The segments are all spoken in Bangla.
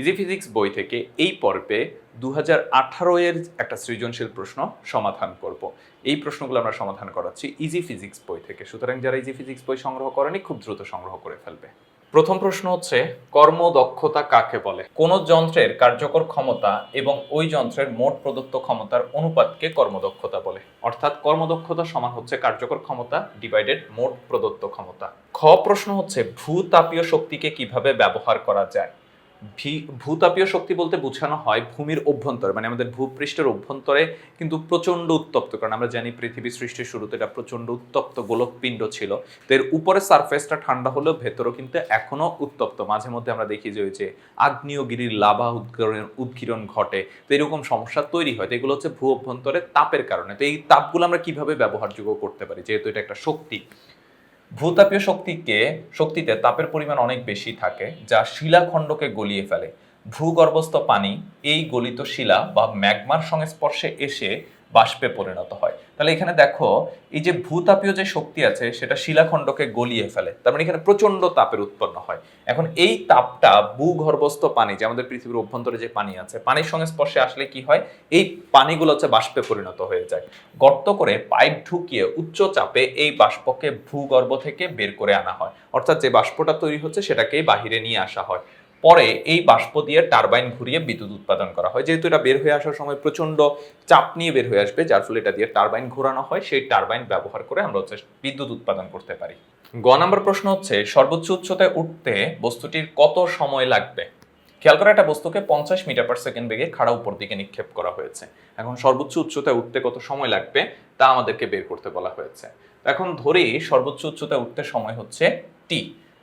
ইজি ফিজিক্স বই থেকে এই পর্বে দু হাজার আঠারো এর একটা সৃজনশীল প্রশ্ন সমাধান করব। এই প্রশ্নগুলো আমরা সমাধান করাচ্ছি ইজি ফিজিক্স বই থেকে। সুতরাং যারা ইজি ফিজিক্স বই সংগ্রহ করেনি, খুব দ্রুত সংগ্রহ করে ফেলবে। প্রথম প্রশ্ন হচ্ছে কর্মদক্ষতা কাকে বলে? কোন যন্ত্রের কার্যকর ক্ষমতা এবং ওই যন্ত্রের মোট প্রদত্ত ক্ষমতার অনুপাতকে কর্মদক্ষতা বলে? অর্থাৎ কর্মদক্ষতা সমান হচ্ছে কার্যকর ক্ষমতা ডিভাইডেড মোট প্রদত্ত ক্ষমতা। খ প্রশ্ন হচ্ছে, ভূতাপীয় শক্তিকে কীভাবে ব্যবহার করা যায়? ভূতাপীয় শক্তি বলতে বোঝানো হয় ভূমির অভ্যন্তরে মানে আমাদের ভূপৃষ্ঠের অভ্যন্তরে কিন্তু প্রচণ্ড উত্তপ্ত, কারণ আমরা জানি পৃথিবী সৃষ্টির শুরুতে এটা প্রচণ্ড উত্তপ্ত গোলকপিণ্ড ছিল। তো এর উপরে সারফেসটা ঠান্ডা হলেও ভেতরও কিন্তু এখনও উত্তপ্ত। মাঝে মধ্যে আমরা দেখি যে ওই যে আগ্নেয়গিরির লাভা উদ্গীরণ উদ্গীরণ ঘটে, তো এরকম সমস্যা তৈরি হয়। তো এগুলো হচ্ছে ভূ অভ্যন্তরে তাপের কারণে। তো এই তাপগুলো আমরা কীভাবে ব্যবহারযোগ্য করতে পারি? যেহেতু এটা একটা শক্তি। ভূতাপীয় শক্তিকে, শক্তিতে তাপের পরিমাণ অনেক বেশি থাকে, যা শিলাখণ্ডকে গলিয়ে ফেলে। ভূগর্ভস্থ পানি এই গলিত শিলা বা ম্যাগমার সংস্পর্শে এসে বাষ্পে পরিণত হয়। তাহলে এখানে দেখো, এই যে ভূতাপীয় যে শক্তি আছে, সেটা শিলাখণ্ডকে গলিয়ে ফেলে। তার মানে এখানে প্রচণ্ড তাপের উৎপন্ন হয়। এখন এই তাপটা ভূগর্ভস্থ পানি, যে আমাদের পৃথিবীর অভ্যন্তরে যে পানি আছে, পানির সঙ্গে স্পর্শে আসলে কি হয়? এই পানিগুলো হচ্ছে বাষ্পে পরিণত হয়ে যায়। গর্ত করে পাইপ ঢুকিয়ে উচ্চ চাপে এই বাষ্পকে ভূগর্ভ থেকে বের করে আনা হয়। অর্থাৎ যে বাষ্পটা তৈরি হচ্ছে, সেটাকেই বাহিরে নিয়ে আসা হয়। পরে এই বাষ্প দিয়ে টারবাইন ঘুরিয়ে বিদ্যুৎ উৎপাদন করা হয়। যেহেতু এটা বের হয়ে আসার সময় প্রচণ্ড চাপ নিয়ে বের হয়ে আসবে, যার ফলে এটা দিয়ে টারবাইন ঘোরানো হয়, সেই টারবাইন ব্যবহার করে আমরা হচ্ছে বিদ্যুৎ উৎপাদন করতে পারি। গ নাম্বার প্রশ্ন হচ্ছে, সর্বোচ্চ উচ্চতায় উঠতে বস্তুটির কত সময় লাগবে? খেয়াল করা, একটা বস্তুকে পঞ্চাশ মিটার পার সেকেন্ড বেগে খাড়া উপর দিকে নিক্ষেপ করা হয়েছে। এখন সর্বোচ্চ উচ্চতায় উঠতে কত সময় লাগবে, তা আমাদেরকে বের করতে বলা হয়েছে। এখন ধরি সর্বোচ্চ উচ্চতায় উঠতে সময় হচ্ছে টি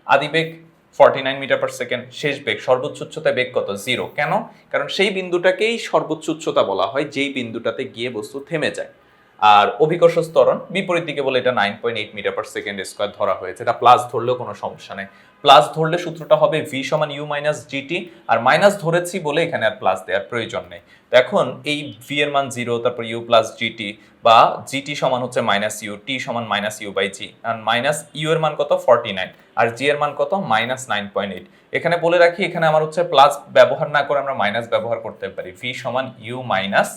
আদিবেগ forty nine meter per second শেষ বেগ, সর্বোচ্চ উচ্চতায় বেগ কত? জিরো কেন? কারণ সেই বিন্দুটাকেই সর্বোচ্চ উচ্চতা বলা হয়, যেই বিন্দুটাতে গিয়ে বস্তু থেমে যায়। আর অভিকর্ষ স্তরণ বিপরীত দিকে বলে এটা nine point eight meter per second square ধরা হয়েছে। এটা প্লাস ধরলেও কোনো সমস্যা নেই। প্লাস ধরলে সূত্রটা হবে ভি সমান ইউ মাইনাস জিটি আর মাইনাস ধরেছি বলে এখানে আর প্লাস দেওয়ার প্রয়োজন নেই। তো এখন এই ভি এর মান জিরো তারপর ইউ প্লাস জিটি বা জিটি সমান হচ্ছে মাইনাস ইউ টি সমান মাইনাস ইউ বাই জি আর মাইনাস ইউ এর মান কত? ফর্টি নাইন আর জি এর মান কত? মাইনাস নাইন পয়েন্ট এইট এখানে বলে রাখি, এখানে আমার হচ্ছে প্লাস ব্যবহার না করে আমরা মাইনাস ব্যবহার করতে পারি। ভি সমান ইউ মাইনাস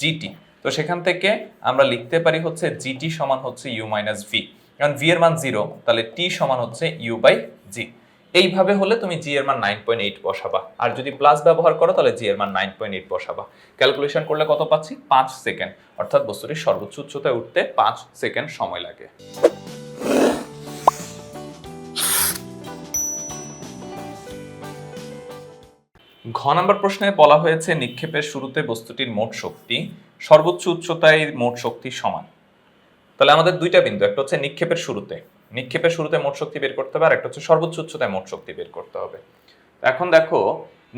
জিটি তো সেখান থেকে আমরা লিখতে পারি হচ্ছে জিটি সমান হচ্ছে ইউ মাইনাস ভি কারণ ভি এর মান জিরো তাহলে টি সমান হচ্ছে ইউ বাই জি এইভাবে হলে তুমি জি এর মান নাইন পয়েন্ট এইট বসাবা। আর যদি প্লাস ব্যবহার করো, তাহলে জি এর মান নাইন পয়েন্ট এইট বসাবা। ক্যালকুলেশন করলে কত পাচ্ছি? পাঁচ সেকেন্ড অর্থাৎ বস্তুটির সর্বোচ্চ উচ্চতায় উঠতে পাঁচ সেকেন্ড সময় লাগে। ঘ নম্বর প্রশ্নে বলা হয়েছে, নিক্ষেপের শুরুতে বস্তুটির মোট শক্তি সর্বোচ্চ উচ্চতায় মোট শক্তি সমান। তাহলে আমাদের দুইটা বিন্দু, একটা হচ্ছে নিক্ষেপের শুরুতে। নিক্ষেপের শুরুতে মোট শক্তি বের করতে হবে, আর একটা হচ্ছে সর্বোচ্চ উচ্চতায় মোট শক্তি বের করতে হবে। এখন দেখো,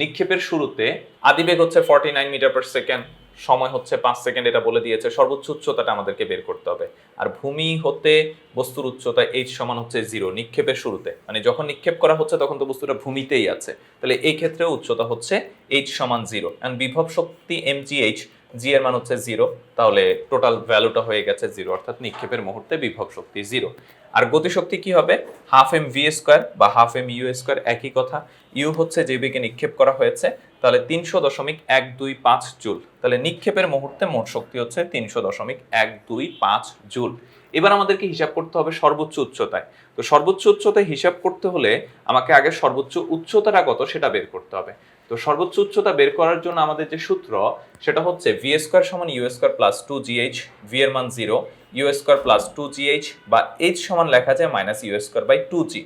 নিক্ষেপের শুরুতে আদিবেগ হচ্ছে forty nine meter per second সময় হচ্ছে পাঁচ সেকেন্ড এটা বলে দিয়েছে, সর্বোচ্চ উচ্চতাটা আমাদেরকে বের করতে হবে। আর ভূমি হতে বস্তুর উচ্চতা এইচ সমান হচ্ছে জিরো নিক্ষেপের শুরুতে। মানে যখন নিক্ষেপ করা হচ্ছে, তখন তো বস্তুটা ভূমিতেই আছে। তাহলে এই ক্ষেত্রে উচ্চতা হচ্ছে এইচ সমান জিরো অ্যান্ড বিভব শক্তি এম জি এইচ জি এর মান হচ্ছে জিরো তাহলে টোটাল ভ্যালুটা হয়ে গেছে জিরো অর্থাৎ নিক্ষেপের মুহূর্তে বিভব শক্তি জিরো আর গতিশক্তি কি হবে? হাফ এম ভি স্কোয়ার বা হাফ এম ইউ স্কোয়ার একই কথা। ইউ হচ্ছে যে বেগে নিক্ষেপ করা হয়েছে, তাহলে তিনশো দশমিক এক দুই পাঁচ জুল। তাহলে নিক্ষেপের মুহূর্তে মোট শক্তি হচ্ছে তিনশো দশমিক এক দুই পাঁচ জুল। এবার আমাদেরকে হিসাব করতে হবে সর্বোচ্চ উচ্চতায়। তো সর্বোচ্চ উচ্চতায় হিসাব করতে হলে আমাকে আগে সর্বোচ্চ উচ্চতাটা কত সেটা বের করতে হবে। তো সর্বোচ্চ উচ্চতা বের করার জন্য আমাদের যে সূত্র, সেটা হচ্ছে ভি স্কোয়ার সমান U square plus two GH V এর মান zero U square plus two GH বা এইচ সমান লেখা যায় minus U square by two G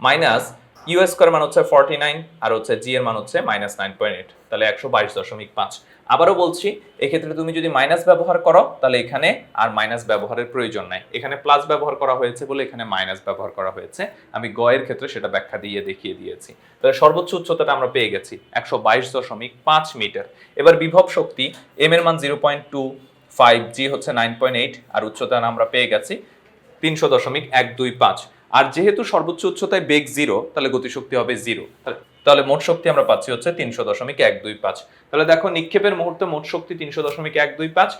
minus U square মান হচ্ছে ফর্টি নাইন আর হচ্ছে জি এর মান হচ্ছে মাইনাস নাইন পয়েন্ট এইট তাহলে একশো বাইশ দশমিক পাঁচ। আবারও বলছি, এক্ষেত্রে তুমি যদি মাইনাস ব্যবহার করো, তাহলে এখানে আর মাইনাস ব্যবহারের প্রয়োজন নাই। এখানে প্লাস ব্যবহার করা হয়েছে বলে এখানে মাইনাস ব্যবহার করা হয়েছে। আমি গয়ের ক্ষেত্রে সেটা ব্যাখ্যা দিয়ে দেখিয়ে দিয়েছি। তাহলে সর্বোচ্চ উচ্চতাটা আমরা পেয়ে গেছি, একশো বাইশ দশমিক পাঁচ মিটার। এবার বিভব শক্তি এম এর মান zero point two five G হচ্ছে নাইন পয়েন্ট এইট আর উচ্চতা আমরা পেয়ে গেছি তিনশো দশমিক এক দুই পাঁচ। আর যেহেতু সর্বোচ্চ উচ্চতায় বেগ জিরো তাহলে গতিশক্তি হবে জিরো তাহলে মোট শক্তি আমরা পাচ্ছি হচ্ছে তিনশো দশমিক এক দুই পাঁচ। তাহলে দেখো নিক্ষেপের মুহূর্তে মোট শক্তি তিনশো দশমিক এক দুই পাঁচ,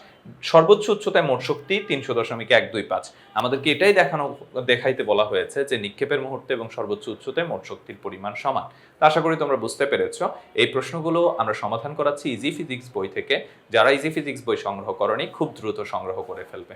সর্বোচ্চ উচ্চতায় মোট শক্তি তিনশো দশমিক এক দুই পাঁচ। আমাদেরকে এটাই দেখানো, দেখাইতে বলা হয়েছে যে নিক্ষেপের মুহূর্তে এবং সর্বোচ্চ উচ্চতায় মোট শক্তির পরিমাণ সমান। তা আশা করি তোমরা বুঝতে পেরেছ। এই প্রশ্নগুলো আমরা সমাধান করাচ্ছি ইজি ফিজিক্স বই থেকে। যারা ইজি ফিজিক্স বই সংগ্রহ করনি, খুব দ্রুত সংগ্রহ করে ফেলবে।